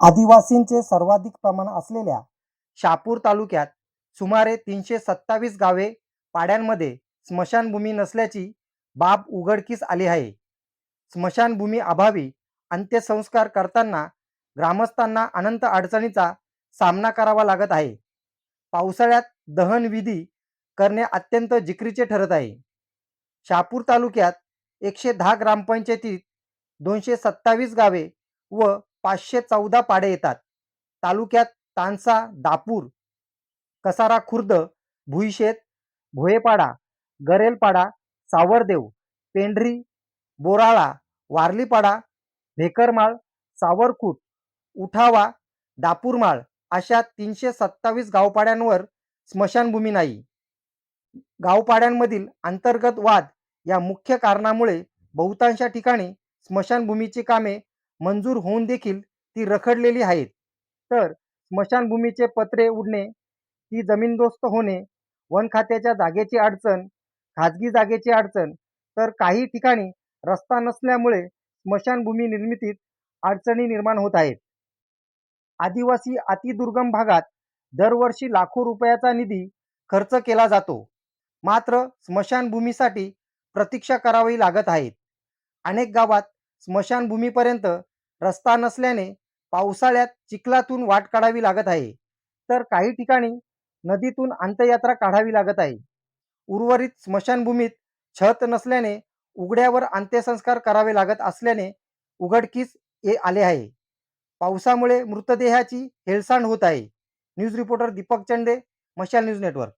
आदिवासींचे सर्वाधिक प्रमाण असलेल्या शापूर तालुक्यात सुमारे तीनशे सत्तावीस गावे पाड्यांमध्ये स्मशानभूमी नसल्याची बाब उघडकीस आली आहे. स्मशानभूमी अभावी अंत्यसंस्कार करताना ग्रामस्थांना अनंत अडचणीचा सामना करावा लागत आहे. पावसाळ्यात दहनविधी करणे अत्यंत जिकरीचे ठरत आहे. शापूर तालुक्यात एकशे दहा ग्रामपंचायतीत दोनशे सत्तावीस गावे व पाचशे चौदा पाडे येतात. तालुक्यात तानसा दापूर कसारा खुर्द भुईशेत भोयेपाडा गरेलपाडा सावरदेव पेंढरी बोराळा वारलीपाडा भेकरमाळ सावरकूट उठावा दापूरमाळ अशा तीनशे सत्तावीस गावपाड्यांवर स्मशानभूमी नाही. गावपाड्यांमधील अंतर्गत वाद या मुख्य कारणामुळे बहुतांश ठिकाणी स्मशानभूमीची कामे मंजूर होऊन देखील ती रखडलेली आहेत. तर स्मशानभूमीचे पत्रे उडणे ती जमीनदोस्त होणे वन खात्याच्या जागेची अडचण खाजगी जागेची अडचण तर काही ठिकाणी रस्ता नसल्यामुळे स्मशानभूमी निर्मितीत अडचणी निर्माण होत आहेत. आदिवासी अतिदुर्गम भागात दरवर्षी लाखो रुपयाचा निधी खर्च केला जातो. मात्र स्मशानभूमीसाठी प्रतीक्षा करावी लागत आहेत अनेक गावात स्मशानभूमीपर्यंत रस्ता नसल्याने पावसाळ्यात चिखलातून वाट काढावी लागत आहे. तर काही ठिकाणी नदीतून अंत्ययात्रा काढावी लागत आहे. उर्वरित स्मशानभूमीत छत नसल्याने उघड्यावर अंत्यसंस्कार करावे लागत असल्याने उघडकीस ये आले आहे. पावसामुळे मृतदेहाची हेळसांड होत आहे. न्यूज रिपोर्टर दीपक चंडे मशाल न्यूज नेटवर्क.